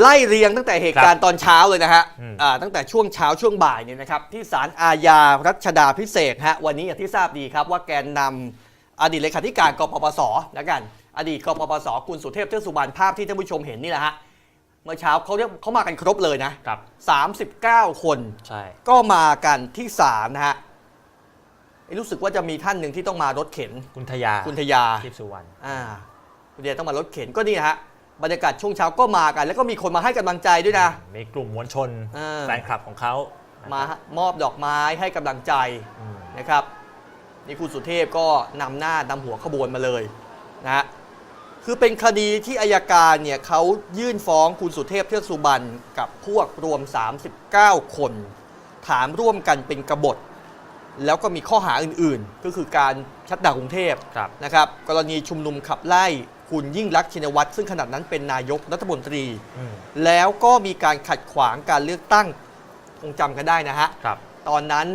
ไล่เรียงตั้งแต่เหตุการณ์ตอนเช้าเลยนะฮะอืมอ่าตั้งแต่ช่วงเช้าช่วงบ่ายเนี่ยนะครับที่ศาลอาญารัชดาพิเศษกฮะวันนี้อย่างที่ทราบดีครับว่าแกนนำอดีตเลขาธิการกปปสนะกัน อดีตกปปสคุณสุเทพเทือกสุบรรณภาพที่ท่านผู้ชมเห็นนี่แหละฮะเมื่อเช้าเขาเรียกเขามากันครบเลยนะครับ 39 คนใช่ก็มากันที่ศาลนะฮะเอ้ยรู้สึกว่าจะมีท่านหนึ่งที่ต้องมารถเข็นคุณทยาคุณทยาทิพย์สุวรรณอ่าคุณเดียต้องมารถเข็นก็นี่นะฮะ บรรยากาศช่วงเช้าก็มากัน แล้วก็มีคนมาให้กำลังใจด้วยนะ มีกลุ่มมวลชนเออ แฟนคลับของเขานะมามอบดอกไม้ให้กำลังใจอืมนะครับ นี่คุณสุเทพก็นำหน้านำหัวขบวนมาเลยนะฮะคือเป็นคดีที่อายการเนี่ยเขายื่นฟ้องคุณสุเทพเทือกสุบรรณกับพวกรวม 39 คน ฐานร่วมกันเป็นกบฏ แล้วก็มีข้อหาอื่นๆ ก็คือการชัดดาวน์กรุงเทพ ครับ นะครับกรณีชุมนุมขับไล่ คุณยิ่งรักษณ์ชินวัตรซึ่งขณะนั้นเป็นนายกรัฐมนตรี อืมแล้วก็มีการขัดขวางการเลือกตั้งคงจำกันได้นะฮะ ครับ ตอนนั้น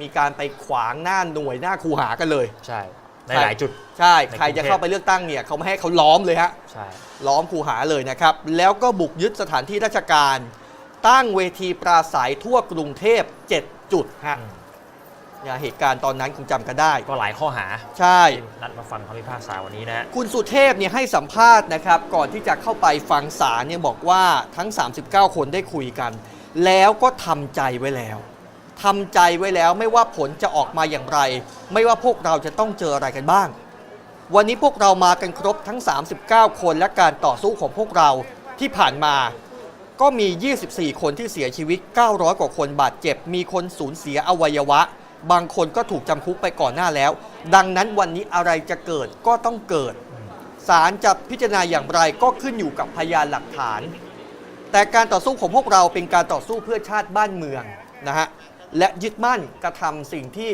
มีการไปขวางหน้าหน่วยหน้าคูหากันเลย ใช่ ในใช่หลายจุด ใช่ ในกรุงเทพ ใครจะเข้าไปเลือกตั้งเนี่ยเขาไม่ให้เขาล้อมเลยฮะ ใช่ ล้อมคูหาเลยนะครับ แล้วก็บุกยึดสถานที่ราชการ ตั้งเวทีปราศัยทั่วกรุงเทพ 7 จุดฮะ อืมเนี่ยเหตุการณ์ตอนนั้นคงจำกันได้ ก็หลายข้อหาใช่ ที่นัดมาฟังคำพิพากษาวันนี้นะฮะ คุณสุเทพเนี่ยให้สัมภาษณ์นะครับ ก่อนที่จะเข้าไปฟังศาลเนี่ยบอกว่าทั้ง 39 คนได้คุยกัน แล้วก็ทำใจไว้แล้วทำใจไว้แล้วไม่ว่าผลจะออกมาอย่างไร ไม่ว่าพวกเราจะต้องเจออะไรกันบ้าง วันนี้พวกเรามากันครบทั้ง 39 คนและการต่อสู้ของพวกเราที่ผ่านมา ก็มี 24 คนที่เสียชีวิต 900 กว่าคนบาดเจ็บ มีคนสูญเสียอวัยวะ บางคนก็ถูกจำคุกไปก่อนหน้าแล้ว ดังนั้นวันนี้อะไรจะเกิดก็ต้องเกิดศาลจะพิจารณาอย่างไรก็ขึ้นอยู่กับพยานหลักฐาน แต่การต่อสู้ของพวกเราเป็นการต่อสู้เพื่อชาติบ้านเมืองนะฮะและยึดมั่นกระทำสิ่งที่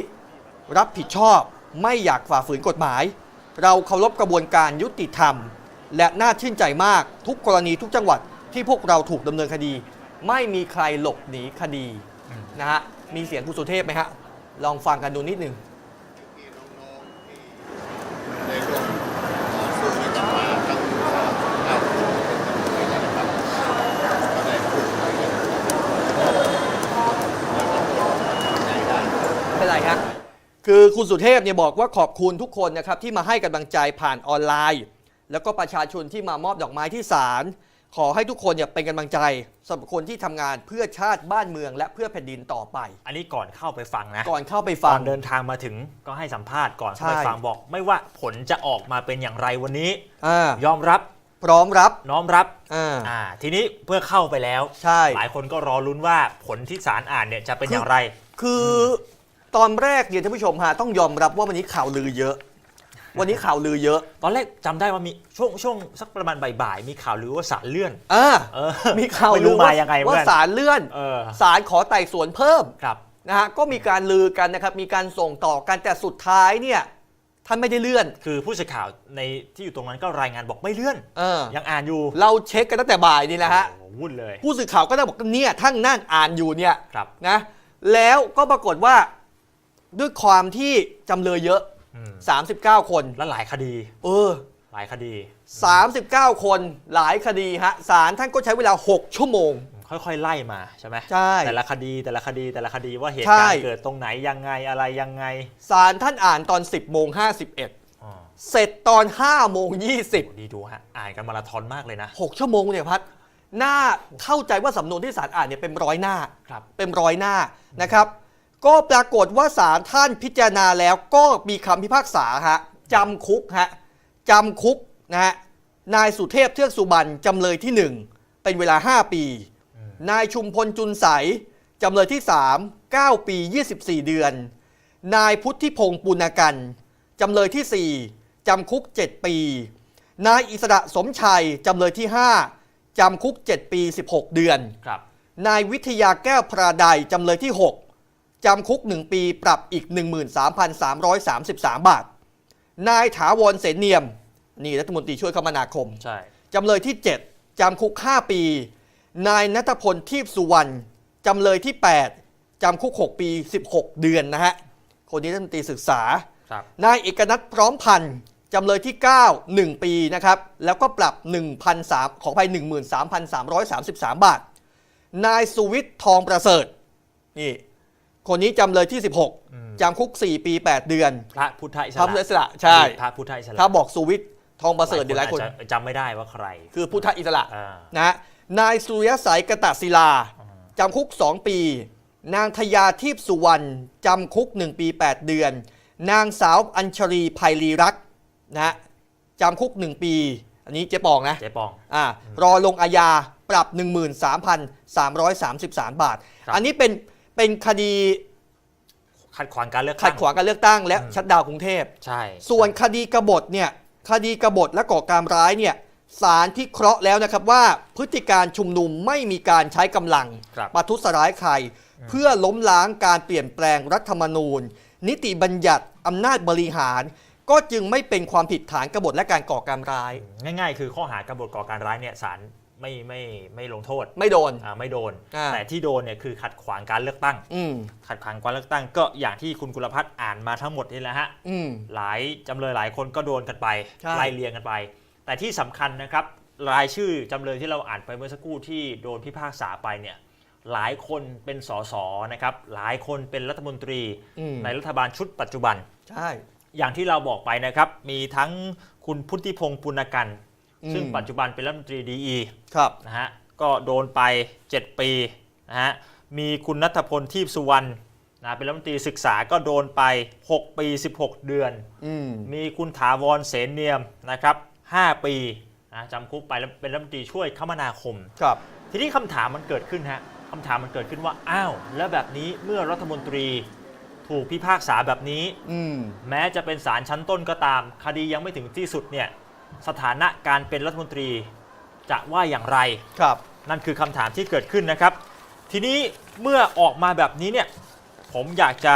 รับผิดชอบไม่อยากฝ่าฝืนกฎหมาย เราเคารพกระบวนการยุติธรรม และน่าชื่นใจมากทุกกรณีทุกจังหวัดที่พวกเราถูกดำเนินคดี ไม่มีใครหลบหนีคดีนะฮะมีเสียงคุณสุเทพไหมฮะ ลองฟังกันดูนิดหนึ่งไม่ไรครับคือคุณสุเทพเนี่ยบอกว่าขอบคุณทุกคนนะครับที่มาให้กำลังใจผ่านออนไลน์ แล้วก็ประชาชนที่มามอบดอกไม้ที่ศาล ขอให้ทุกคนเนี่ยเป็นกำลังใจสำหรับคนที่ทำงานเพื่อชาติบ้านเมืองและเพื่อแผ่นดินต่อไป อันนี้ก่อนเข้าไปฟังนะก่อนเข้าไปตฟัองนเดินทางมาถึงก็ให้สัมภาษณ์ก่อนเข้าไปใช่ ฟังบอก ไม่ว่าผลจะออกมาเป็นอย่างไรวันนี้ อ่ายอมรับพร้อมรับน้อมรับอ่าอ่าทีนี้เพื่อเข้าไปแล้ว ใช่ หลายคนก็รอลุ้นว่าผลที่ศาลอ่านเนี่ยจะเป็นคือออย่างไร คือตอนแรกเนี่ยท่านผู้ชมฮะต้องยอมรับว่าวันนี้ข่าวลือเยอะ วันนี้ข่าวลือเยอะ ตอนแรกจำได้ว่ามีช่วงช่วงสักประมาณบ่ายๆมีข่าวลือว่าศาลเลื่อนอ่าเออ มีข่าวไม่ลืรู้อมาว่ายังไงเหมือนว่ากัน ศาลเลื่อนเออศาลขอไต่สวนเพิ่มครับ นะฮะก็มีการลือกันนะครับมีการส่งต่อกันแต่สุดท้ายเนี่ยท่านไม่ได้เลื่อน คือผู้สื่อข่าวในที่อยู่ตรงนั้นก็รายงานบอกไม่เลื่อน เออ ยังอ่านอยู่เราเช็คกันตั้งแต่บ่ายนี่แหละฮะ โอ้โหวุ่นเลยผู้สื่อข่าวก็ได้บอกว่าเนี่ยทั้งนั่นอ่านอยู่เนี่ยครับ นะ แล้วก็ปรากฏว่าด้วยความที่จำเลยเยอะอืม 39 คน และหลายคดี เออ หลายคดี 39 คนหลายคดีฮะศาลท่านก็ใช้เวลา 6 ชั่วโมง ค่อยๆ ไล่มาใช่ไหมใช่แต่ละคดีแต่ละคดีแต่ละคดีว่าเหตุใช่การณ์เกิดตรงไหนยังไงอะไรยังไงศาลท่านอ่านตอน 10โมง51อ๋อเสร็จตอน5โมงโหดีดูฮะอ่านกันมาราธอนมากเลยนะ20 6ชั่วโมงเนี่ยพัดหน้าเข้าใจว่าสำนวนที่ศาลอ่านเนี่ยเป็นร้อยหน้าครับเป็นร้อยหน้านะครับ ก็ปรากฏว่าศาลท่านพิจารณาแล้วก็มีคำพิพากษาฮะจำคุกฮะจำคุกนะฮะนายสุเทพเทือกสุบรรณจำเลยที่ 1 เป็นเวลา 5 ปี นายชุมพลจุนใสจำเลยที่ 3 9 ปี 24 เดือน นายพุทธิพงศ์ปุณกันจำเลยที่ 4 จำคุก 7 ปี นายอิสระสมชัยจำเลยที่ 5 จำคุก 7 ปี 16 เดือนครับนายวิทยาแก้วพระใดจำเลยที่ 6 จำคุก 1 ปีปรับอีก 13,333 บาท นายถาวรเสนเนียม นี่รัฐมนตรีช่วยคมนาคม ใช่ จำเลยที่ 7 จำคุก 5 ปี นายนัทพลทีพสุวรรณ จำเลยที่ 8 จำคุก 6 ปี 16 เดือนนะฮะ คนนี้รัฐมนตรีศึกษาครับนายเอกนัทพร้อมพันธ์จำเลยที่ 9 1 ปีนะครับ แล้วก็ปรับ1,003ขอไป13,333 บาท นายสุวิทย์ทองประเสริฐ นี่ คนนี้จำเลยที่ 16จำคุก 4 ปี 8 เดือนพระพุทธอิสพระระพุทธอิสระใช่ พระพุทธอิสระถ้าบอกสุวิทย์ทองประเสริฐเดี๋ยวหลายคนอาจจะจำไม่ได้ว่าใคร คือพุทธอิสระอ่า นะฮะนายสุริยสัยกตศิลาจำคุก 2 ปี นางทยาทิพย์สุวรรณจำคุก 1 ปี 8 เดือน นางสาวอัญชลีภัยรีรักษ์นะฮะจำคุก 1 ปี อันนี้เจ๊ปองนะ เจ๊ปอง อ่ารอลงอาญาปรับ 13,333 บาท ครับ อันนี้เป็น เป็นคดีขัดขวางการเลือกขัตั้ดขวางการเลือกตั้งและชัดดาวน์กรุงเทพ ใช่ส่วนคดีกบฏเนี่ยคดีกบฏและก่อการร้ายเนี่ยศาลพิเคราะห์แล้วนะครับว่าพฤติการชุมนุมไม่มีการใช้กำลังครับประทุษร้ายใคร เพื่อล้มล้างการเปลี่ยนแปลงรัฐธรรมนูญ นิติบัญญัติอำนาจบริหาร ก็จึงไม่เป็นความผิดฐานกบฏและการก่อการร้าย ง่ายๆ คือข้อหากบฏก่อการร้ายเนี่ยศาล ไม่ไม่ไม่ลงโทษไม่โดน อ่าไม่โดน อ่า แต่ที่โดนเนี่ยคือขัดขวางการเลือกตั้ง อืมขัดขวางการเลือกตั้งก็อย่างที่คุณกุลพัฒน์อ่านมาทั้งหมดนี่แหละฮะ อืม หลายจำเลยหลายคนก็โดนกันไปใช่ ไล่เรียงกันไป แต่ที่สำคัญนะครับ รายชื่อจำเลยที่เราอ่านไปเมื่อสักครู่ที่โดนพิพากษาไปเนี่ยหลายคนเป็นสสนะครับหลายคนเป็นรัฐมนตรีอืมในรัฐบาลชุดปัจจุบัน ใช่ อย่างที่เราบอกไปนะครับ มีทั้งคุณพุทธิพงศ์ปุณกันต์อืม ซึ่งปัจจุบันเป็นรัฐมนตรีดีครับนะฮะก็โดนไป 7 ปีนะฮะมีคุณนัทพลทีพสุวรรณนะเป็นรัฐมนตรีศึกษาก็โดนไป 6 ปี 16 เดือนอืมมีคุณถาวรเสนเนียมนะครับ 5 ปีนะจำคุกไปแล้วเป็นรัฐมนตรีช่วยคมนาคมครับ ทีนี้คำถามมันเกิดขึ้นฮะคำถามมันเกิดขึ้นว่าอ้าวแล้วแบบนี้เมื่อรัฐมนตรีถูกพิพากษาแบบนี้อืมแม้จะเป็นศาลชั้นต้นก็ตาม คดียังไม่ถึงที่สุดเนี่ย สถานะการเป็นรัฐมนตรีจะว่าอย่างไร ครับ นั่นคือคำถามที่เกิดขึ้นนะครับ ทีนี้เมื่อออกมาแบบนี้เนี่ยผมอยากจะ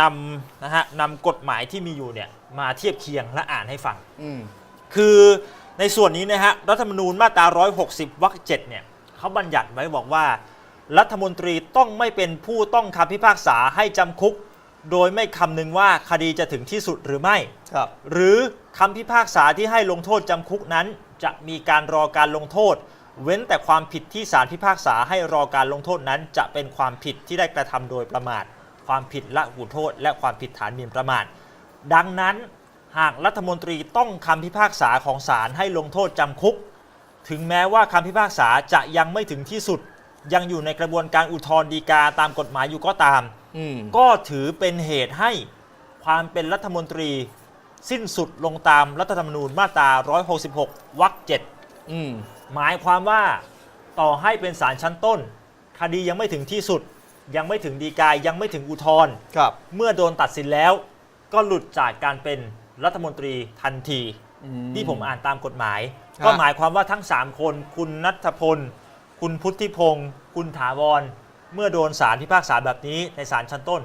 นำนะฮะนำกฎหมายที่มีอยู่เนี่ยมาเทียบเคียงและอ่านให้ฟัง อืม คือในส่วนนี้นะฮะรัฐธรรมนูญมาตรา 160 วรรคเจ็ดเนี่ยเขาบัญญัติไว้บอกว่า รัฐมนตรีต้องไม่เป็นผู้ต้องคำพิพากษาให้จำคุก โดยไม่คำนึงว่าคดีจะถึงที่สุดหรือไม่ ครับ หรือคำพิพากษาที่ให้ลงโทษจำคุกนั้น จะมีการรอการลงโทษ เว้นแต่ความผิดที่ศาลพิพากษาให้รอการลงโทษนั้น จะเป็นความผิดที่ได้กระทำโดยประมาท ความผิดละหูโทษ และความผิดฐานหมิ่นประมาท ดังนั้นหากรัฐมนตรีต้องคำพิพากษาของศาลให้ลงโทษจำคุก ถึงแม้ว่าคำพิพากษาจะยังไม่ถึงที่สุด ยังอยู่ในกระบวนการอุทธรณ์ฎีกาตามกฎหมายอยู่ก็ตาม อืมก็ถือเป็นเหตุให้ความเป็นรัฐมนตรี สิ้นสุดลงตามรัฐธรรมนูญมาตรา 166 วรรคเจ็ดอืมหมายความว่าต่อให้เป็นศาลชั้นต้น คดียังไม่ถึงที่สุด ยังไม่ถึงดีกายังไม่ถึงอุทธรณ์ครับเมื่อโดนตัดสินแล้ว ก็หลุดจากการเป็นรัฐมนตรีทันที อื ที่ผมอ่านตามกฎหมายครับก็หมายความว่าทั้ง 3 คน คุณนัทพล คุณพุทธิพงศ์คุณถาวร เมื่อโดนศาลพิพากษาแบบนี้ในศาลชั้นต้น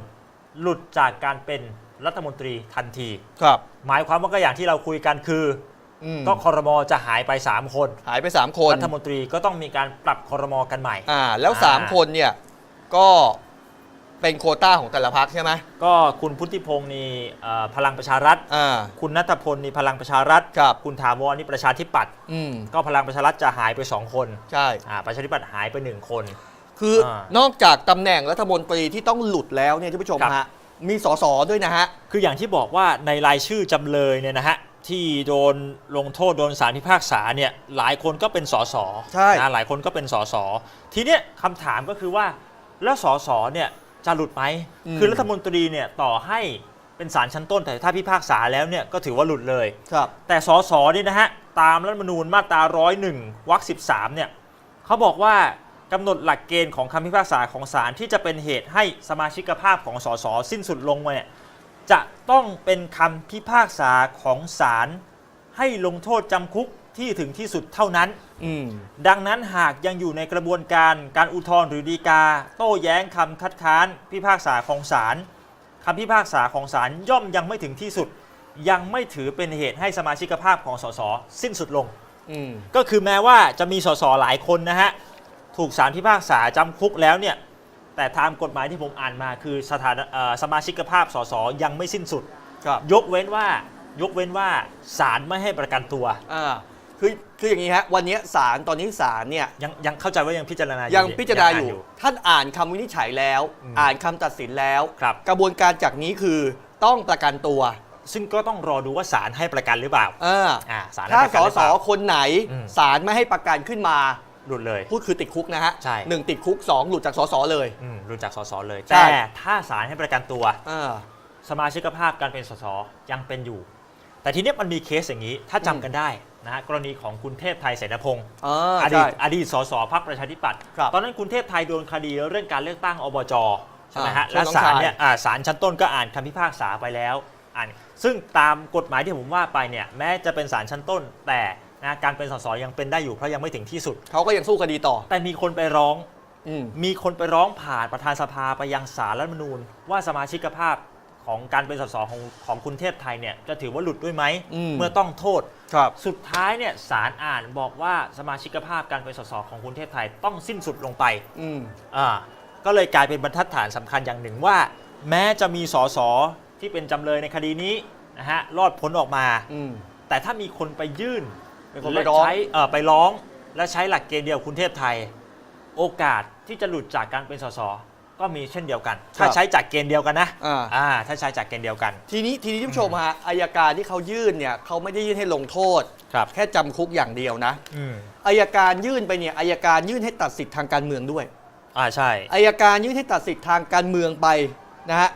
หลุดจากการเป็นรัฐมนตรีทันที ครับ หมายความว่าก็อย่างที่เราคุยกันคืออืมก็คอรมอจะหายไป 3 คน หายไป 3 คนรัฐมนตรีก็ต้องมีการปรับคอรมอกันใหม่ อ่าแล้ว อ่า 3 คนเนี่ยก็เป็นโควต้าของแต่ละพักใช่ไหมก็คุณพุทธิพงศ์นี่เอ่อพลังประชารัฐ อ่า คุณนัทพลนี่พลังประชารัฐ ครับ คุณถาวรนี่ประชาธิปัตย์อืมก็พลังประชารัฐจะหายไป 2 คนใช่ อ่าประชาธิปัตย์หายไป 1 คน คืออานอกจากตำแหน่งรัฐมนตรีที่ต้องหลุดแล้วเนี่ยท่านผู้ชมครับฮะมีสสด้วยนะฮะ คืออย่างที่บอกว่าในรายชื่อจำเลยเนี่ยนะฮะที่โดนลงโทษโดนสารพิพากษาเนี่ยหลายคนก็เป็นสสใช่นะหลายคนก็เป็นสสทีเนี้ยคำถามก็คือว่าแล้วสสเนี่ยจะหลุดไหมคือรัฐมนตรีเนี่ยต่อให้เป็นศาลชั้นต้นแต่ถ้าพิพากษาแล้วเนี่ยก็ถือว่าหลุดเลยครับ แต่สสนี่นะฮะตามรัฐธรรมนูญมาตรา101วรรค13เนี่ยเขาบอกว่า กำหนดหลักเกณฑ์ของคำพิพากษาของศาลที่จะเป็นเหตุให้สมาชิกภาพของสสสิ้นสุดลงมาเนี่ยจะต้องเป็นคำพิพากษาของศาลให้ลงโทษจำคุกที่ถึงที่สุดเท่านั้นอืมดังนั้นหากยังอยู่ในกระบวนการการอุทธรณ์หรือฎีกา โต้แย้งคำคัดค้าน พิพากษาของศาลคำพิพากษาของศาลย่อมยังไม่ถึงที่สุด ยังไม่ถือเป็นเหตุให้สมาชิกภาพของสสสิ้นสุดลงอืมก็คือแม้ว่าจะมีสสหลายคนนะฮะ ถูกศาลพิพากษาจำคุกแล้วเนี่ยแต่ตามกฎหมายที่ผมอ่านมาคือสถานเอ่อสมาชิกภาพสสยังไม่สิ้นสุดครับยกเว้นว่ายกเว้นว่าศาลไม่ให้ประกันตัวอ่าคือคืออย่างนี้ฮะวันนี้ศาลตอนนี้ศาลเนี่ยยังยังเข้าใจว่ายังพิจารณายัยังพิจารณาอยู่ ท่านอ่านคำวินิจฉัยแล้วอืมอ่านคำตัดสินแล้วครับกระบวนการจากนี้คือต้องประกันตัว ซึ่งก็ต้องรอดูว่าศาลให้ประกันหรือเปล่าอ่าอ่าศาลให้ถ้าประสกันหอรือสเปล่าคนไหนอืมศาลไม่ให้ประกันขึ้นมา หลุดเลยพูดคือติดคุกนะฮะใช่ หนึ่งติดคุกสองหลุดจากสสเลย อืมหลุดจากสสเลย ใช่ แต่ถ้าศาลให้ประกันตัวอ่าสมาชิกภาพการเป็นสสยังเป็นอยู่ แต่ทีเนี้ยมันมีเคสอย่างนี้ ถ้าจำกันได้นะฮะกรณีของคุณเทพไทยเสนาพงศ์อ่าอดีตใช่ อดีตสสพักประชาธิปัตย์ครับตอนนั้นคุณเทพไทยโดนคดีเรื่องการเลือกตั้งอบจใช่ไหมฮะอ่าและช่วงน้องศาลชายเนี่ยอ่าศาลชั้นต้นก็อ่านคำพิพากษาไปแล้วอ่านซึ่งตามกฎหมายที่ผมว่าไปเนี่ยแม้จะเป็นศาลชั้นต้น แต่ นะการเป็นสสยังเป็นได้อยู่เพราะยังไม่ถึงที่สุด เขาก็ยังสู้คดีต่อ แต่มีคนไปร้อง อืม มีคนไปร้องผ่านประธานสภาไปยังสารรัฐธรรมนูญ ว่าสมาชิกภาพของการเป็นสสของของคุณเทพไทยเนี่ยจะถือว่าหลุดด้วยไหมอืม เมื่อต้องโทษ ครับ สุดท้ายเนี่ยสารอ่านบอกว่าสมาชิกภาพการเป็นสสของคุณเทพไทยต้องสิ้นสุดลงไป อืม อ่าก็เลยกลายเป็นบรรทัดฐานสำคัญอย่างหนึ่งว่า แม้จะมีสสที่เป็นจำเลยในคดีนี้นะฮะรอดพ้นออกมา อืม แต่ถ้ามีคนไปยื่น มีคนไปและร้องใช้เอ่อไปร้อง และใช้หลักเกณฑ์เดียวคุณเทพไทย โอกาสที่จะหลุดจากการเป็นสสก็มีเช่นเดียวกัน ถ้าใช้จากเกณฑ์เดียวกันนะอ่า อ่าถ้าใช้จากเกณฑ์เดียวกัน ทีนี้ทีนี้ท่านผู้ชมฮะอายการที่เขายื่นเนี่ยเขาไม่ได้ยื่นให้ลงโทษ ครับ แค่จำคุกอย่างเดียวนะอืมอายการยื่นไปเนี่ยอายการยื่นให้ตัดสิทธิ์ทางการเมืองด้วย อ่าใช่ อายการยื่นให้ตัดสิทธิ์ทางการเมืองไปนะฮะ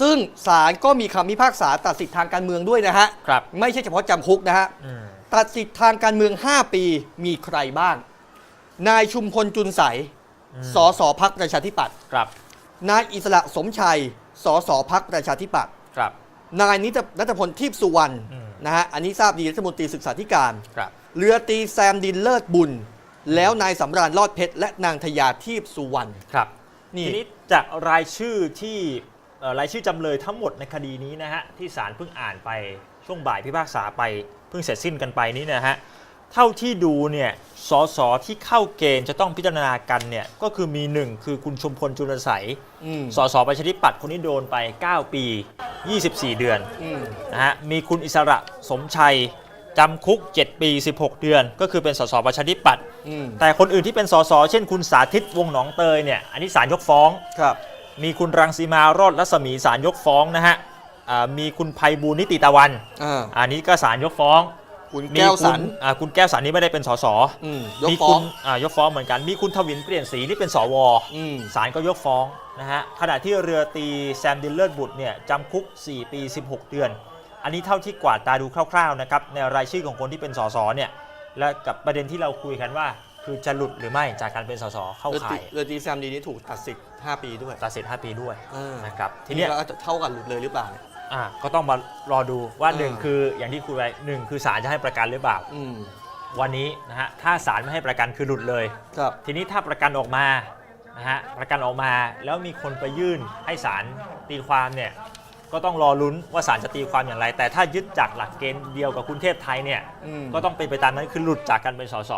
ซึ่งศาลก็มีคำพิพากษาตัดสิทธิ์ทางการเมืองด้วยนะฮะ ครับ ไม่ใช่เฉพาะจำคุกนะฮะ อืม ตัดสิทธิ์ทางการเมือง 5 ปีมีใครบ้าง นายชุมพลจุนใสอืมสสพักประชาธิปัตย์ครับ นายอิสระสมชัยสสพักประชาธิปัตย์ครับ นายนิตนัทพลทิพย์สุวรรณอืมนะฮะอันนี้ทราบดีรัฐมนตรีศึกษาธิการครับเรือตรีแซมดินเลิศบุญ แล้วนายสำราญรอดเพชรและนางทยาทีพสุวรรณครับนี่ทีนี้จากรายชื่อที่เอ่อรายชื่อจำเลยทั้งหมดในคดีนี้นะฮะที่ศาลเพิ่งอ่านไปช่วงบ่ายพิพากษาไป เพิ่งเสร็จสิ้นกันไปนี้นะฮะเท่าที่ดูเนี่ยสสที่เข้าเกณฑ์จะต้องพิจารณากันเนี่ยก็คือมีหนึ่งคือคุณชุมพลจุลใสยอืมสสประชาธิปัตย์คนนี้โดนไป 9 ปี 24 เดือนอืมนะฮะมีคุณอิสระสมชัยจำคุก 7 ปี 16 เดือน ก็คือเป็นสสประชาธิปัตย์อืมแต่คนอื่นที่เป็นสสเช่นคุณสาธิตวงศ์หนองเตยเนี่ยอันนี้ศาลยกฟ้องครับมีคุณรังสีมารอดรัศมีศาลยกฟ้องนะฮะ อ่ามีคุณภัยบูลย์นิติตะวัน อ่าอันนี้ก็ศาลยกฟ้องคุณมีแก้วสันคุณอ่าคุณแก้วสันนี่ไม่ได้เป็นสสอืมยกมีฟ้คุองณอ่ายกฟ้องเหมือนกัน มีคุณทวินเปลี่ยนสีนี่เป็นสว อืมศาลก็ยกฟ้องนะฮะขณะที่เรือตีแซมดินเลิศบุตรเนี่ยจำคุก 4 ปี 16 เดือน อันนี้เท่าที่กวาดตาดูคร่าวๆนะครับในรายชื่อของคนที่เป็นสสเนี่ยและกับประเด็นที่เราคุยกันว่า คือจะหลุดหรือไม่จากการเป็นสสเข้าเรือตีข่ายเรือตีแซมดีนี้ถูกตัดสิทธิ์5ปีด้วยตัดสิทธิ์5ปีด้วยอ่านนะครับทีทีเนี้นี้ยก็เท่ากันหลุดเลยหรือเปล่าเนี่ย อะก็ต้องมารอดูว่าอ่าหนึ่งคืออย่างที่คุยไว้หนึ่งคือศาลจะให้ประกันหรือเปล่า อืมวันนี้นะฮะถ้าศาลไม่ให้ประกันคือหลุดเลย ครับ ทีนี้ถ้าประกันออกมานะฮะประกันออกมาแล้วมีคนไปยื่นให้ศาลตีความเนี่ยก็ต้องรอลุ้นว่าศาลจะตีความอย่างไร แต่ถ้ายึดจากหลักเกณฑ์เดียวกับคุณเทพไทยเนี่ยอืม ก็ต้องเป็นไปตามนั้นคือหลุดจากการเป็นสส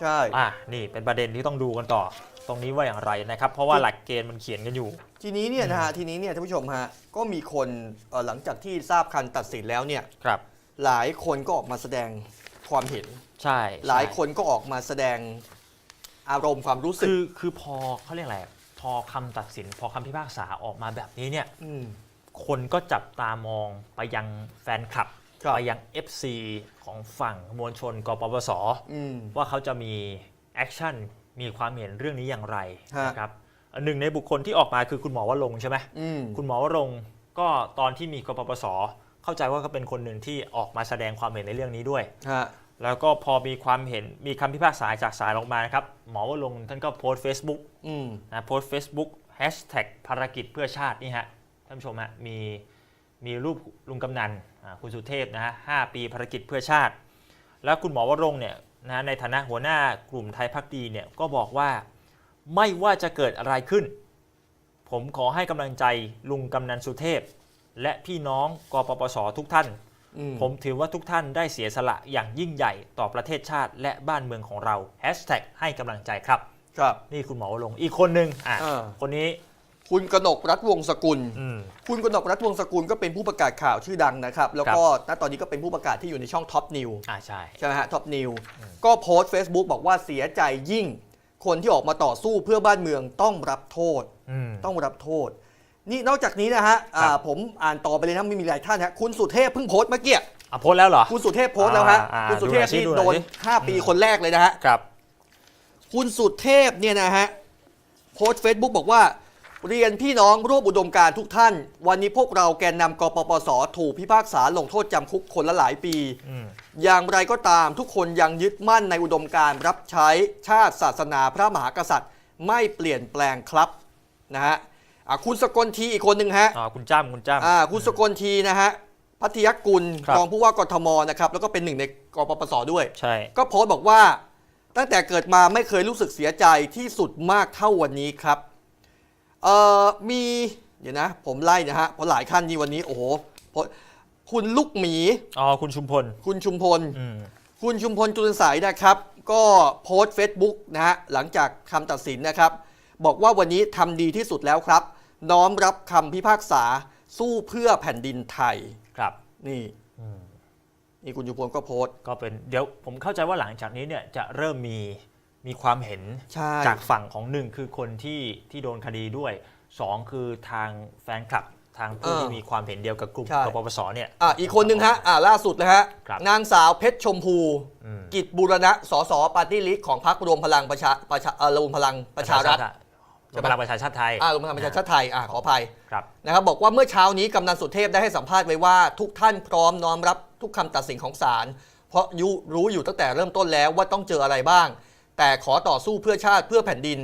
ใช่ อะนี่เป็นประเด็นที่ต้องดูกันต่อ ตรงนี้ว่าอย่างไรนะครับ เพราะว่าหลักเกณฑ์มันเขียนกันอยู่ ทีนี้เนี่ยนะฮะทีนี้เนี่ยท่านผู้ชมฮะก็มีคนเอ่อหลังจากที่ทราบคันตัดสินแล้วเนี่ยครับ หลายคนก็ออกมาแสดงความเห็น ใช่หลายใช่คนก็ออกมาแสดงอารมณ์ความรู้สึกคือคือพอเขาเรียกอะไรพอคำตัดสิน พอคำพิพากษาออกมาแบบนี้เนี่ยอืมคนก็จับตามองไปยังแฟนคลับ ครับ ไปยัง FC ของฝั่งมวลชนกปปส อืม ว่าเขาจะมีแอคชั่น มีความเห็นเรื่องนี้อย่างไรฮะนะครับหนึ่งในบุคคลที่ออกมาคือคุณหมอวรงค์ใช่ไหมอืมคุณหมอวรงค์ก็ตอนที่มีกปปสเข้าใจว่าก็เป็นคนหนึ่งที่ออกมาแสดงความเห็นในเรื่องนี้ด้วยฮะแล้วก็พอมีความเห็นมีคำพิพากษาจากศาลออกมานะครับหมอวรงค์ท่านก็โพสต์ Facebook อืมนะโพสต์ Facebook แฮชแท็กภารกิจเพื่อชาตินี่ฮะท่านผู้ชมฮะมีมีรูปลุงกำนันอ่าคุณสุเทพนะฮะห้าปีภารกิจเพื่อชาติ แล้วคุณหมอวรงค์เนี่ย นะในฐานะหัวหน้ากลุ่มไทยพักดีเนี่ยก็บอกว่าไม่ว่าจะเกิดอะไรขึ้น ผมขอให้กำลังใจลุงกำนันสุเทพ และพี่น้องกปปสทุกท่านอืมผมถือว่าทุกท่านได้เสียสละอย่างยิ่งใหญ่ต่อประเทศชาติและบ้านเมืองของเราแฮชแท็กให้กำลังใจครับ ครับ นี่คุณหมอวรงค์อีกคนหนึ่งอะเออคนนี้ คุณกนกรัฐวงศ์สกุลอืมคุณกนกรัฐวงศ์สกุลก็เป็นผู้ประกาศข่าวชื่อดังนะครับ แล้วก็ณตอนนี้ก็เป็นผู้ประกาศที่อยู่ในช่องท็อปนิวอ่าใช่ใช่ไหมฮะท็อปนิวก็โพสต์ Facebook บอกว่าเสียใจยิ่ง คนที่ออกมาต่อสู้เพื่อบ้านเมืองต้องรับโทษอืมต้องรับโทษ นี่นอกจากนี้นะฮะอ่าครับผมอ่านต่อไปเลยนะไม่มีหลายท่านฮะคุณสุเทพเพิ่งโพสต์เมื่อกี้อะโพสต์แล้วเหรอ คุณสุเทพโพสต์แล้วฮะอ่าอ่าคุณสุเทพดูหน่อยสินี่ดูหน่โดอยนสิ5ปีคนแรกเลยนะฮะ ครับ คุณสุเทพเนี่ยนะฮะ โพสต์ Facebook บอกว่า เรียนพี่น้องร่วมอุดมการณ์ทุกท่าน วันนี้พวกเราแกนนำกปปส ถูกพิพากษาลงโทษจำคุกคนละหลายปีอืมอย่างไรก็ตามทุกคนยังยึดมั่นในอุดมการณ์รับใช้ชาติศาสนาพระมหากษัตริย์ ไม่เปลี่ยนแปลงครับนะฮะอะคุณสกลทีอีกคนหนึ่งฮะอ่าคุณจ้ำคุณจ้ำ อ่าคุณสกลทีนะฮะพัทยกุลครับ รองผู้ว่ากทมนะครับแล้วก็เป็นหนึ่งในกปปสด้วย ใช่ ก็โพสต์บอกว่า ตั้งแต่เกิดมาไม่เคยรู้สึกเสียใจที่สุดมากเท่าวันนี้ครับ เอ่อมีเดี๋ยวนะ ผมไล่นะฮะเพราะหลายขั้นนี้วันนี้โอ้โหโพสต์คุณลูกหมีอ๋อคุณชุมพลคุณชุมพล อืมคุณชุมพลจุลสายนะครับ ก็โพสต์ Facebook นะฮะหลังจากคำตัดสินนะครับ บอกว่าวันนี้ทำดีที่สุดแล้วครับ น้อมรับคำพิพากษาสู้เพื่อแผ่นดินไทย ครับนี่อืมนี่คุณชุมพลก็โพสต์ ก็เป็นเดี๋ยวผมเข้าใจว่าหลังจากนี้เนี่ยจะเริ่มมี มีความเห็นใช่จากฝั่งของหนึ่งคือคนที่ที่โดนคดีด้วยสองคือทางแฟนคลับทางผู้ที่มีความเห็นเดียวกับกลุ่มใช่กปปสเนี่ยอะอีกคนหนึ่งฮะอะล่าสุดเลยฮะครับนางสาวเพชรชมพูอืมกิจบุรณะสสปาร์ตี้ลิสต์ของพรรครวมพลังประชาประชาเอ่อรวมพลังประชารัฐใช่ไหมพลังประชาชาติไทยอ่ารวมพลังประชาชาติไทยอะขออภัยครับนะครับบอกว่าเมื่อเช้านี้กำนันสุเทพได้ให้สัมภาษณ์ไว้ว่าทุกท่านพร้อมน้อมรับทุกคำตัดสินของศาลเพราะยุรู้อยู่ตั้งแต่เริ่มต้นแล้วว่าต้องเจออะไรบ้าง แต่ขอต่อสู้เพื่อชาติเพื่อแผ่นดิน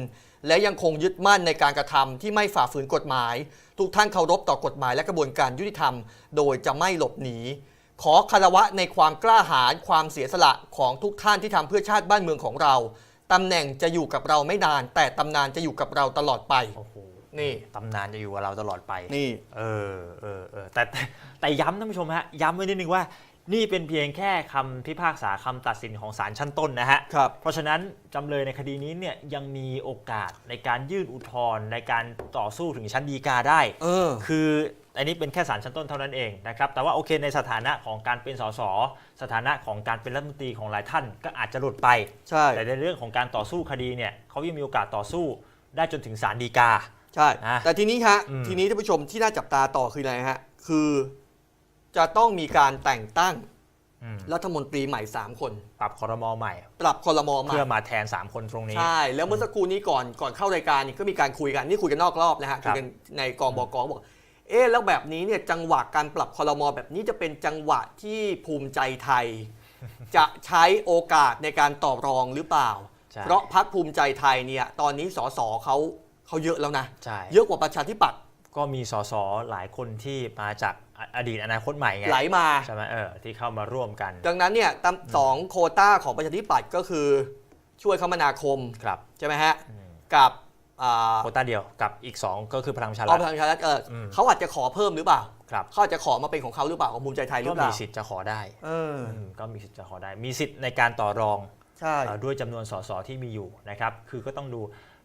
และยังคงยึดมั่นในการกระทำที่ไม่ฝ่าฝืนกฎหมาย ทุกท่านเคารพต่อกฎหมายและกระบวนการยุติธรรม โดยจะไม่หลบหนีขอคารวะในความกล้าหาญความเสียสละของทุกท่านที่ทำเพื่อชาติบ้านเมืองของเราตำแหน่งจะอยู่กับเราไม่นาน แต่ตำนานจะอยู่กับเราตลอดไปโอ้โหนี่ตำนานจะอยู่กับเราตลอดไป นี่ เออเออเออแต่แต่แต่ย้ำท่านผู้ชมฮะ ย้ำไว้นิดนึงว่า นี่เป็นเพียงแค่คำพิพากษาคำตัดสินของศาลชั้นต้นนะฮะ ครับ เพราะฉะนั้นจำเลยในคดีนี้เนี่ยยังมีโอกาสในการยื่นอุทธรณ์ในการต่อสู้ถึงชั้นฎีกาได้ เออ คืออันนี้เป็นแค่ศาลชั้นต้นเท่านั้นเองนะครับ แต่ว่าโอเคในสถานะของการเป็นสส สถานะของการเป็นรัฐมนตรีของหลายท่านก็อาจจะหลุดไป ใช่ แต่ในเรื่องของการต่อสู้คดีเนี่ยเขายังมีโอกาสต่อสู้ได้จนถึงศาลฎีกา ใช่นะแต่ทีนี้ฮะ อืม ทีนี้ท่านผู้ชมที่น่าจับตาต่อคืออะไรฮะ คือ จะต้องมีการแต่งตั้งอืมรัฐมนตรีใหม่ 3 คน ปรับคอรมอใหม่ ปรับคอรมอใหม่ เพื่อมาแทน 3 คนตรงนี้ ใช่ แล้วเมื่อสักครู่นี้ก่อนก่อนเข้ารายการนี่ก็มีการคุยกัน นี่คุยกันนอกรอบนะฮะ ครัคุบยกันในกองบกบอก เอ๊ะแล้วแบบนี้เนี่ยจังหวะการปรับคอรมอแบบนี้จะเป็นจังหวะที่ภูมิใจไทย จะใช้โอกาสในการต่อรองหรือเปล่า ใช่เพราะพรรคภูมิใจไทยเนี่ยตอนนี้สสเขาเขาเยอะแล้วนะ ใช่เยอะกว่าประชาธิปัตย์ ก็มีสสหลายคนที่มาจาก ออดีตอนาคตใหม่ไงไหลมาใช่ไหมเออที่เข้ามาร่วมกัน ดังนั้นเนี่ยตำสองโควต้าของประชาธิปัตย์ก็คือช่วยคมนาคมครับใช่ไหมฮะอืมกับอ่าโควต้าเดียวกับอีก 2 ก็คือพลังประชาอรัฐพลังประชารัฐเอออมเขาอาจจะขอเพิ่มหรือเปล่าครับเขาอาจจะขอมาเป็นของเขาหรือเปล่าของภูมิใจไทยหรืก็อเปมีล่าสิทธิ์จะขอได้เอออืมก็มีสิทธิ์จะขอได้ มีสิทธิ์ในการต่อรองใช่เอ่อด้วยจำนวนสสที่มีอยู่นะครับ คือก็ต้องดู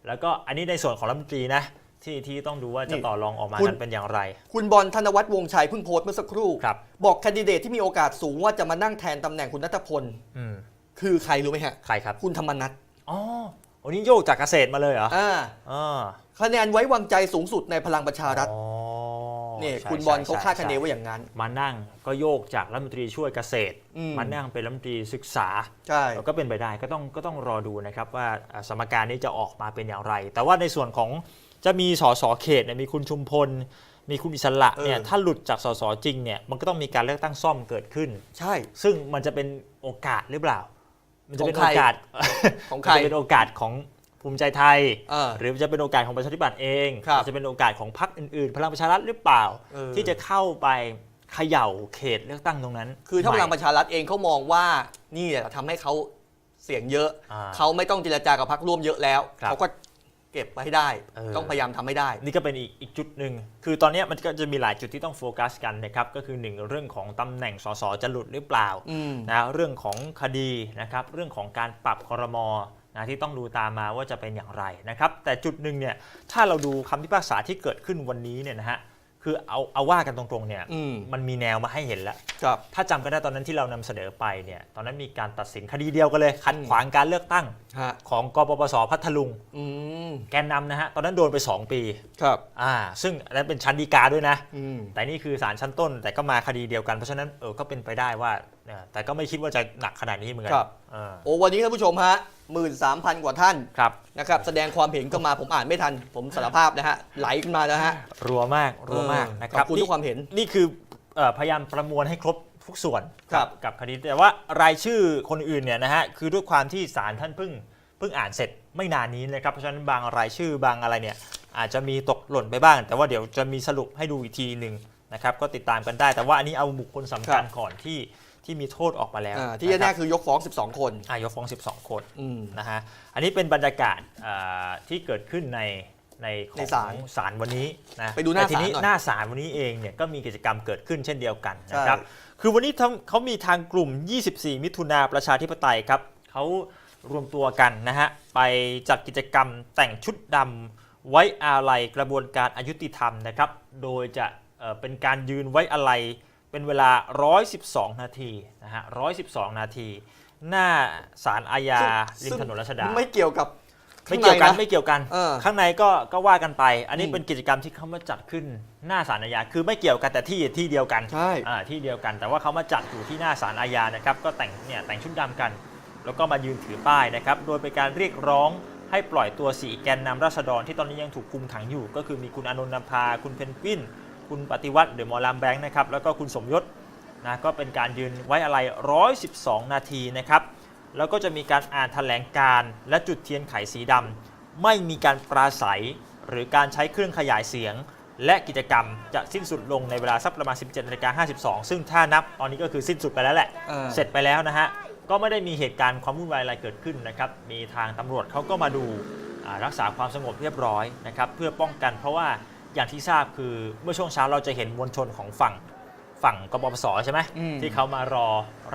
แล้วก็อันนี้ในส่วนของรัฐมนตรีนะ ที่ที่ต้องดูว่าจะต่อรองออกมานั้นเป็นอย่างไร คุณบอลธนวัฒน์วงชัยเพิ่งโพสต์เมื่อสักครู่ครับบอกแคนดิเดตที่มีโอกาสสูงว่าจะมานั่งแทนตำแหน่งคุณนัทพลอืมคือใครรู้ไหมฮะ ใครครับคุณธรรมนัทอ๋อวันนี้โยกจากเกษตรมาเลยเหรออ่าอ่าคะแนนไว้วางใจสูงสุดในพลังประชารัฐอ๋อนี่ใช่คุณบอลเขาใช่คาดคะเนใช่ไว้อย่างนั้น มานั่งก็โยกจากรัฐมนตรีช่วยเกษตรอืมมานั่งเป็นรัฐมนตรีศึกษาใช่ก็เป็นไปได้ก็ต้องก็ต้องรอดูนะครับว่าอ่าสมการนี้จะออกมาเป็นอย่างไร แต่ว่าในส่วนของ จะมีสสเขตเนี่ยมีคุณชุมพล มีคุณอิสระเนี่ยเออถ้าหลุดจากสสจริงเนี่ยมันก็ต้องมีการเลือกตั้งซ่อมเกิดขึ้น ใช่ ซึ่งมันจะเป็นโอกาสหรือเปล่า มันจะเป็นของโอใครกาสของมัใครนจะเป็นโอกาสของภูมิใจไทยเออหรือจะเป็นโอกาสของประชาธิปัตย์เองครับหรือจะเป็นโอกาสของพรรคอื่นๆ พลังประชารัฐหรือเปล่าเออที่จะเข้าไปเขย่าเขตเลือกตั้งตรงนั้น คือถ้าพลังใหปม่ระชารัฐเองเขามองว่านี่แหละทำให้เขาเสียงเยอะอ่าเขาไม่ต้องเจรจากับพรรคร่วมเยอะแล้วครับเขาก็ เก็บไว้ให้ได้ เออ ต้องพยายามทำให้ได้ นี่ก็เป็นอีกอีกจุดหนึ่ง คือตอนเนี้ยมันก็จะมีหลายจุดที่ต้องโฟกัสกันนะครับ ก็คือหนึ่งเรื่องของตำแหน่งสสจะหลุดหรือเปล่าอืม นะ เรื่องของคดีนะครับ เรื่องของการปรับครมนะที่ต้องดูตามมาว่าจะเป็นอย่างไรนะครับ แต่จุดหนึ่งเนี่ย ถ้าเราดูคำพิพากษาที่เกิดขึ้นวันนี้เนี่ยนะฮะ คือเอาเอาว่ากันตรงๆเนี่ยอืมมันมีแนวมาให้เห็นแล้ว ครับ ถ้าจำกันได้ตอนนั้นที่เรานำเสนอไปเนี่ยตอนนั้นมีการตัดสินคดีเดียวกันเลยขัดอืมขวางการเลือกตั้งฮะ ของกปปสพัทลุง อืม แกนนำนะฮะตอนนั้นโดนไป 2 ปีครับ อ่าซึ่งอันนั้นเป็นชั้นฎีกาด้วยนะ อืม แต่นี่คือศาลชั้นต้นแต่ก็มาคดีเดียวกันเพราะฉะนั้นเออก็เป็นไปได้ว่า เออแต่ก็ไม่คิดว่าจะหนักขนาดนี้เหมือนกัครับเออโอ้วันนี้ท่านผู้ชมฮะหมื่นสามพันกว่าท่านครับ นะครับแสดงความเห็นก็มาผมอ่านไม่ทัน ผมสารภาพนะฮะไหลขึ้นมานะฮะรัวมากรัวมากเออนะครับขอบคุณทุกความเห็น นี่คือเอ่อพยายามประมวลให้ครบทุกส่วนครับ กับคดีแต่ว่ารายชื่อคนอื่นเนี่ยนะฮะคือด้วยความที่ศาลท่านเพิ่งเพิ่งอ่านเสร็จไม่นานนี้นะครับ เพราะฉะนั้นบางรายชื่อบางอะไรเนี่ยอาจจะมีตกหล่นไปบ้าง แต่ว่าเดี๋ยวจะมีสรุปให้ดูอีกทีหนึ่งนะครับก็ติดตามกันได้ แต่ว่าอันนี้เอาบุคคลสำคัญครับก่อนที่ ที่มีโทษออกมาแล้วอ่าที่ะคแน่รับๆคือยกฟ้อง 12 คนอายกฟ้อง 12 คนอืมนะฮะอันนี้เป็นบรรยากาศอ่าที่เกิดขึ้นในในขในองศาลศาลวันนี้นะไปดูหน้าแต่ทีนี้ศาลหน่อยหน้าศาลวันนี้เองเนี่ยก็มีกิจกรรมเกิดขึ้นเช่นเดียวกันใช่นะครับคือวันนี้ทำเขามีทางกลุ่ม 24 มิถุนาประชาธิปไตยครับเขารวมตัวกันนะฮะไปจัดกิจกรรมแต่งชุดดำไว้อาลัยกระบวนการอายุติธรรมนะครับ โดยจะเอ่อเป็นการยืนไว้อาลัย เป็นเวลา 112 นาทีนะฮะ112 นาที หน้าศาลอาญาริมถนนรัชดา ไม่เกี่ยวกับไม่เกี่ยวกันข้างในนะไม่เกี่ยวกันเออข้างในก็ก็ว่ากันไป อันนี้อืมเป็นกิจกรรมที่เขามาจัดขึ้นหน้าศาลอาญาคือไม่เกี่ยวกันแต่ที่ที่เดียวกันใช่อ่าที่เดียวกัน แต่ว่าเขามาจัดอยู่ที่หน้าศาลอาญานะครับก็แต่งเนี่ยแต่งชุดดำกัน แล้วก็มายืนถือป้ายนะครับโดยเป็นการเรียกร้องให้ปล่อยตัวสี่แกนนำราษฎรที่ตอนนี้ยังถูกคุมขังอยู่ ก็คือมีคุณอานนท์นำพาคุณเพนกวิน คุณปฏิวัติเดอะมอลลามแบงค์นะครับแล้วก็คุณสมยศนะก็เป็นการยืนไว้อะไร 112 นาทีนะครับแล้วก็จะมีการอ่านแถลงการณ์และจุดเทียนไขสีดำไม่มีการปราศัย หรือการใช้เครื่องขยายเสียง และกิจกรรมจะสิ้นสุดลงในเวลาสักประมาณ 17นาฬิกา52 ซึ่งถ้านับตอนนี้ก็คือสิ้นสุดไปแล้วแหละเออ เสร็จไปแล้วนะฮะก็ไม่ได้มีเหตุการณ์ความวุ่นวายอะไรเกิดขึ้นนะครับมีทางตำรวจเขาก็มาดูอ่ารักษาความสงบเรียบร้อยนะครับเพื่อป้องกันเพราะว่า อย่างที่ทราบคือเมื่อช่วงเช้าเราจะเห็นมวลชนของฝั่งฝั่งกบพศใช่ไหมอืม ที่เขามารอ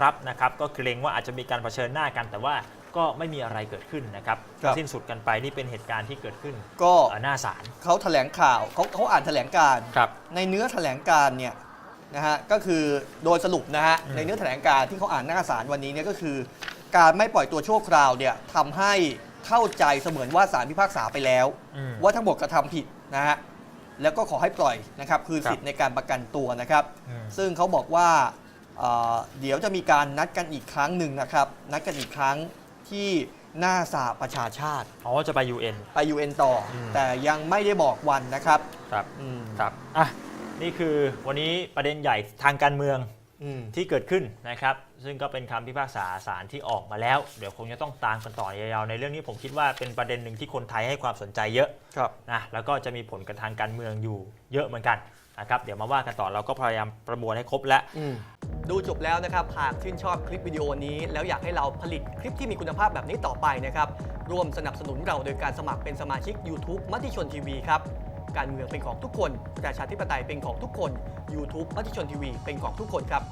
รับนะครับ ก็เกรงว่าอาจจะมีการเผชิญหน้ากัน แต่ว่าก็ไม่มีอะไรเกิดขึ้นนะครับครับ สิ้นสุดกันไปนี่เป็นเหตุการณ์ที่เกิดขึ้นก็เอ่อหน้าศาลเขาแถลงข่าวเขาเขาอ่านแถลงการณ์ครับ ในเนื้อแถลงการณ์เนี่ยนะฮะก็คือโดยสรุปนะฮะอืม ในเนื้อแถลงการณ์ที่เขาอ่านหน้าศาลวันนี้เนี่ยก็คือ การไม่ปล่อยตัวชั่วคราวเนี่ยทำให้เข้าใจเสมือนว่าศาลพิพากษาไปแล้วอืมว่าทั้งหมดกระทำผิดนะฮะ แล้วก็ขอให้ปล่อยนะครับคือครับสิทธิ์ในการประกันตัวนะครับ อืม ซึ่งเขาบอกว่าเอ่อเดี๋ยวจะมีการนัดกันอีกครั้งหนึ่งนะครับ นัดกันอีกครั้งที่หน้าสหประชาชาติอ๋อจะไป UN ไป UN ต่ออม แต่ยังไม่ได้บอกวันนะครับครับ อืม ครับ อะ นี่คือวันนี้ประเด็นใหญ่ทางการเมืองอืม ที่เกิดขึ้นนะครับ ซึ่งก็เป็นคำพิพากษาศาลที่ออกมาแล้ว เดี๋ยวคงจะต้องตามกันต่อยาวๆในเรื่องนี้ผมคิดว่าเป็นประเด็นหนึ่งที่คนไทยให้ความสนใจเยอะครับนะแล้วก็จะมีผลกับทางการเมืองอยู่เยอะเหมือนกันนะครับเดี๋ยวมาว่ากันต่อเราก็พยายามประมวลให้ครบแล้วดูจบแล้วนะครับหากชื่นชอบคลิปวิดีโอนี้ แล้วอยากให้เราผลิตคลิปที่มีคุณภาพแบบนี้ต่อไปนะครับร่วมสนับสนุนเราโดยการสมัครเป็นสมาชิก YouTube มติชนทีวีครับ การเมืองเป็นของทุกคน ประชาธิปไตยเป็นของทุกคน YouTube มติชนทีวีเป็นของทุกคนครับ